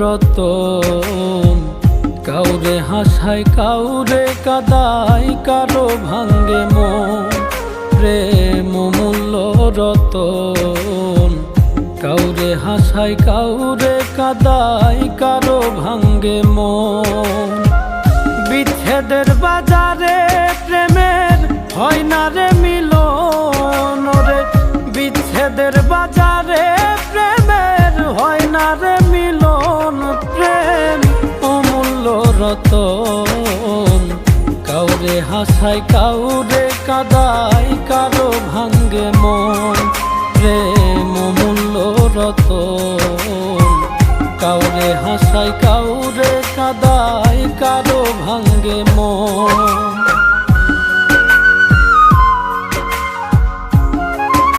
রতন। কাউরে হাসায়, কাউরে কাদায়, কারও ভাঙ্গে মন। প্রেম মূল্য রতন। কাউরে হাসায়, কাউরে কাদায়, কারও ভাঙ্গে মন। বিচ্ছেদের বাজারে প্রেমের হয় না রে মিলন। রে বিচ্ছেদের বাজারে হয় না রে মিলন প্রেম অমূল্য রতন। কাউরে হাসায়, কাউরে কাদায়, কারও ভাঙ্গে মন। প্রেম অমূল্য রতন। কাউরে হাসায়, কাউরে কাদায়, কারও ভাঙ্গে মন।